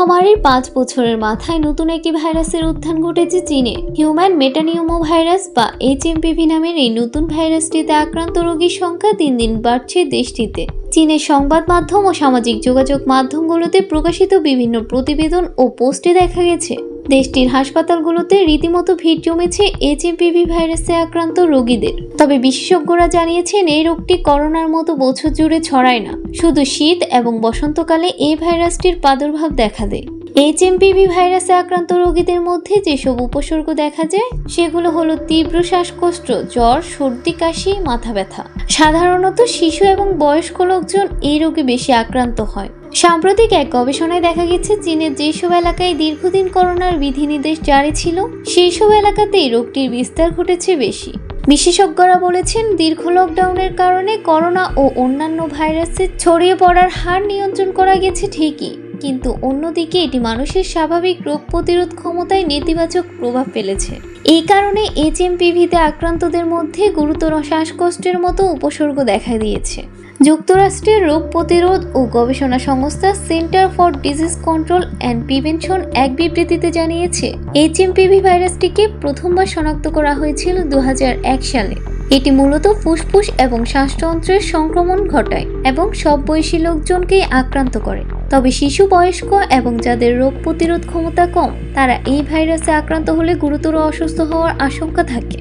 মহামারীর পাঁচ বছরের মাথায় নতুন একটি ভাইরাসের উত্থান ঘটেছে চীনে। হিউম্যান মেটানিউমো ভাইরাস বা এইচএমপিভি নামের এই নতুন ভাইরাসটিতে আক্রান্ত রোগীর সংখ্যা দিন দিন বাড়ছে দেশটিতে। চীনের সংবাদ মাধ্যম ও সামাজিক যোগাযোগ মাধ্যমগুলোতে প্রকাশিত বিভিন্ন প্রতিবেদন ও পোস্টে দেখা গেছে। দেশটির হাসপাতালগুলোতে রীতিমতো ভিড় জমেছে এইচএমপিভি ভাইরাসে আক্রান্ত রোগীদের। তবে বিশেষজ্ঞরা জানিয়েছেন, এই রোগটি করোনার মতো বছর জুড়ে ছড়ায় না। শুধু শীত এবং বসন্তকালে এই ভাইরাসটির প্রাদুর্ভাব দেখা দেয়। এইচএমপিভি ভাইরাসে আক্রান্ত রোগীদের মধ্যে যেসব উপসর্গ দেখা যায়, সেগুলো হলো তীব্র শ্বাসকষ্ট, জ্বর, সর্দি, কাশি, মাথা ব্যথা। সাধারণত শিশু এবং বয়স্ক লোকজন এই রোগে বেশি আক্রান্ত হয়। সাম্প্রতিক এক গবেষণায় দেখা গেছে চীনের যেসব এলাকায় দীর্ঘদিন করোনার বিধিনির্দেশ জারি ছিল সেই সব এলাকাতেই রোগটির বিস্তার ঘটেছে বেশি। বিশেষজ্ঞরা বলেছেন, দীর্ঘ লকডাউনের কারণে করোনা ও অন্যান্য ভাইরাসের ছড়িয়ে পড়ার হার নিয়ন্ত্রণ করা গেছে ঠিকই। কিন্তু অন্যদিকে এটি মানুষের স্বাভাবিক রোগ প্রতিরোধ ক্ষমতায় নেতিবাচক প্রভাব ফেলেছে। এই কারণে এইচ এইচএমপিভিতে আক্রান্তদের মধ্যে গুরুতর শ্বাসকষ্টের মতো উপসর্গ দেখা দিয়েছে। যুক্তরাষ্ট্রের রোগ প্রতিরোধ ও গবেষণা সংস্থা center for disease control and prevention এক বিবৃতিতে জানিয়েছে এইচ এইচএমপিভি ভাইরাসটিকে প্রথমবার শনাক্ত করা হয়েছিল দু হাজার এক সালে। এটি মূলত ফুসফুস এবং শ্বাসতন্ত্রের সংক্রমণ ঘটায় এবং সব বয়সী লোকজনকেই আক্রান্ত করে। তবে শিশু বয়স্ক এবং যাদের রোগ প্রতিরোধ ক্ষমতা কম, তারা এই ভাইরাসে আক্রান্ত হলে গুরুতর অসুস্থ হওয়ার আশঙ্কা থাকে।